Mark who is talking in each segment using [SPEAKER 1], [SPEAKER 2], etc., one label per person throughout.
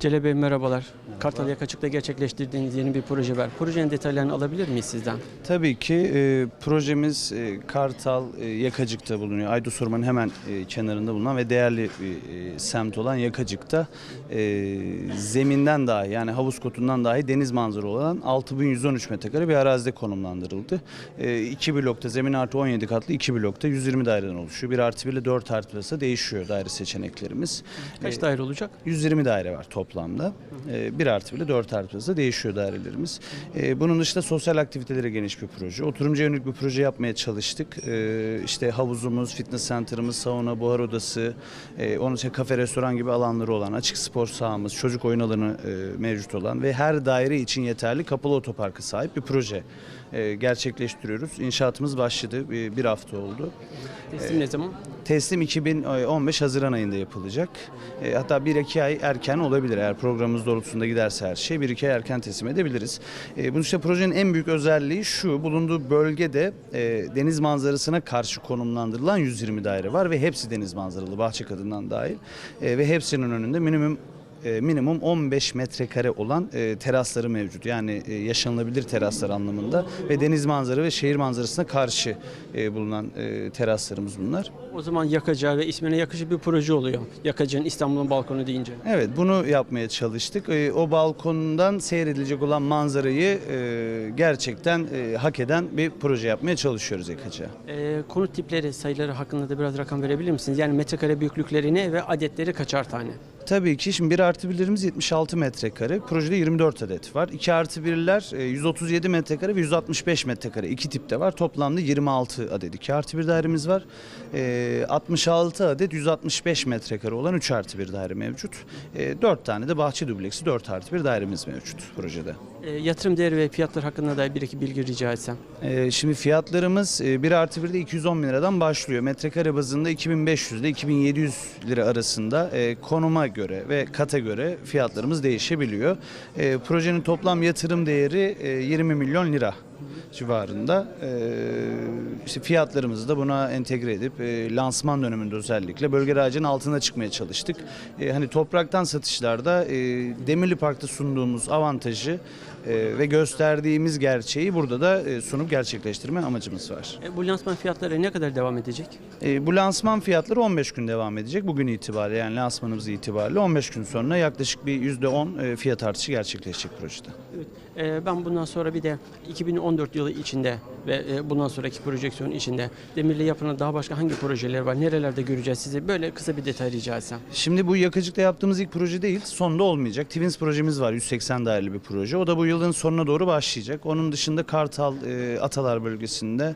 [SPEAKER 1] Celal Bey merhabalar. Kartal Yakacık'ta gerçekleştirdiğiniz yeni bir proje var. Projenin detaylarını alabilir miyiz sizden?
[SPEAKER 2] Tabii ki e, projemiz e, Kartal e, Yakacık'ta bulunuyor. Aydos Orman'ın hemen e, kenarında bulunan ve değerli bir e, semt olan Yakacık'ta e, zeminden dahi yani havuz kotundan dahi deniz manzara olan 6113 metrekare bir arazide konumlandırıldı. E, iki blokta zemin artı 17 katlı iki blokta 120 daireden oluşuyor. Bir artı 1 ile 4 artı arası değişiyor daire seçeneklerimiz.
[SPEAKER 1] Kaç
[SPEAKER 2] E,
[SPEAKER 1] daire olacak?
[SPEAKER 2] 120 daire var toplamda. Ee, 1 artı bile 4 artı bile değişiyor dairelerimiz. Ee, bunun dışında sosyal aktivitelere geniş bir proje. Oturumcuya yönelik bir proje yapmaya çalıştık. Ee, işte havuzumuz, fitness center'ımız, sauna, buhar odası, e, onun için kafe, restoran gibi alanları olan, açık spor sahamız, çocuk oyun alanı e, mevcut olan ve her daire için yeterli kapalı otoparkı sahip bir proje e, gerçekleştiriyoruz. İnşaatımız başladı. Bir, bir hafta oldu.
[SPEAKER 1] Teslim ne zaman?
[SPEAKER 2] Teslim 2015 Haziran ayında yapılacak. E, hatta 1-2 ay erken olabilir eğer programımız doğrultusunda giderse her şey. 1-2 ay erken teslim edebiliriz. E, bunun işte projenin en büyük özelliği şu. Bulunduğu bölgede e, deniz manzarasına karşı konumlandırılan 120 daire var ve hepsi deniz manzaralı bahçe kadından dahil. E, ve hepsinin önünde minimum e, minimum 15 metrekare olan e, terasları mevcut. Yani e, yaşanılabilir teraslar anlamında ve deniz manzara ve şehir manzarasına karşı e, bulunan e, teraslarımız bunlar.
[SPEAKER 1] O zaman yakacağı ve ismine yakışır bir proje oluyor. Yakacağın İstanbul'un balkonu deyince.
[SPEAKER 2] Evet bunu yapmaya çalıştık. E, o balkondan seyredilecek olan manzarayı e, gerçekten e, hak eden bir proje yapmaya çalışıyoruz Yakaca.
[SPEAKER 1] Konut tipleri, sayıları hakkında da biraz rakam verebilir misiniz? Yani metrekare büyüklüklerini ve adetleri kaçar tane?
[SPEAKER 2] Tabii ki şimdi 1 artı 1'lerimiz 76 metrekare. Projede 24 adet var. 2 artı 1'ler e, 137 metrekare ve 165 metrekare. iki tipte var. Toplamda 26 adet 2 artı 1 dairemiz var. E, 66 adet 165 metrekare olan 3 artı 1 daire mevcut. E, 4 tane de bahçe dubleksi 4 artı 1 dairemiz mevcut projede.
[SPEAKER 1] Ee, yatırım değeri ve fiyatlar hakkında da bir iki bilgi rica etsem.
[SPEAKER 2] Ee, Şimdi fiyatlarımız e, 1 artı 1'de 210 bin liradan başlıyor. Metrekare bazında 2500 ile 2700 lira arasında e, konuma göre ve kata göre fiyatlarımız değişebiliyor. E, Projenin toplam yatırım değeri e, 20 milyon lira civarında. E, işte fiyatlarımızı da buna entegre edip e, lansman döneminde özellikle bölge ağacının altına çıkmaya çalıştık. E, hani topraktan satışlarda e, Demirli Park'ta sunduğumuz avantajı ve gösterdiğimiz gerçeği burada da sunup gerçekleştirme amacımız var.
[SPEAKER 1] Bu lansman fiyatları ne kadar devam edecek?
[SPEAKER 2] Bu lansman fiyatları 15 gün devam edecek. Bugün itibariyle yani lansmanımız itibariyle 15 gün sonra yaklaşık bir %10 e, fiyat artışı gerçekleşecek projede.
[SPEAKER 1] Evet. Ee, ben bundan sonra bir de 2014 yılı içinde ve e, bundan sonraki projeksiyon içinde Demirli yapılan daha başka hangi projeler var? Nerelerde göreceğiz sizi? Böyle kısa bir detay rica etsem.
[SPEAKER 2] Şimdi bu yakacıkta yaptığımız ilk proje değil, sonda olmayacak. Twins projemiz var, 180 daireli bir proje. O da bu yılın sonuna doğru başlayacak. Onun dışında Kartal, e, Atalar bölgesinde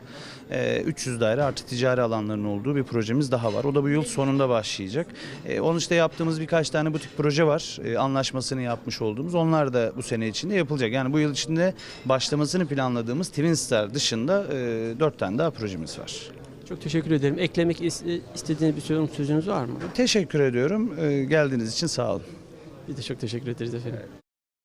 [SPEAKER 2] e, 300 daire artı ticari alanların olduğu bir projemiz daha var. O da bu yıl sonunda başlayacak. E, onun işte yaptığımız birkaç tane butik proje var. E, anlaşmasını yapmış olduğumuz. Onlar da bu sene içinde yapılacak. Yani bu yıl içinde başlamasını planladığımız Twin Star dışında e, 4 tane daha projemiz var.
[SPEAKER 1] Çok teşekkür ederim. Eklemek is- istediğiniz bir sözünüz, sözünüz var mı?
[SPEAKER 2] Teşekkür ediyorum. E, geldiğiniz için sağ olun.
[SPEAKER 1] Biz de çok teşekkür ederiz efendim.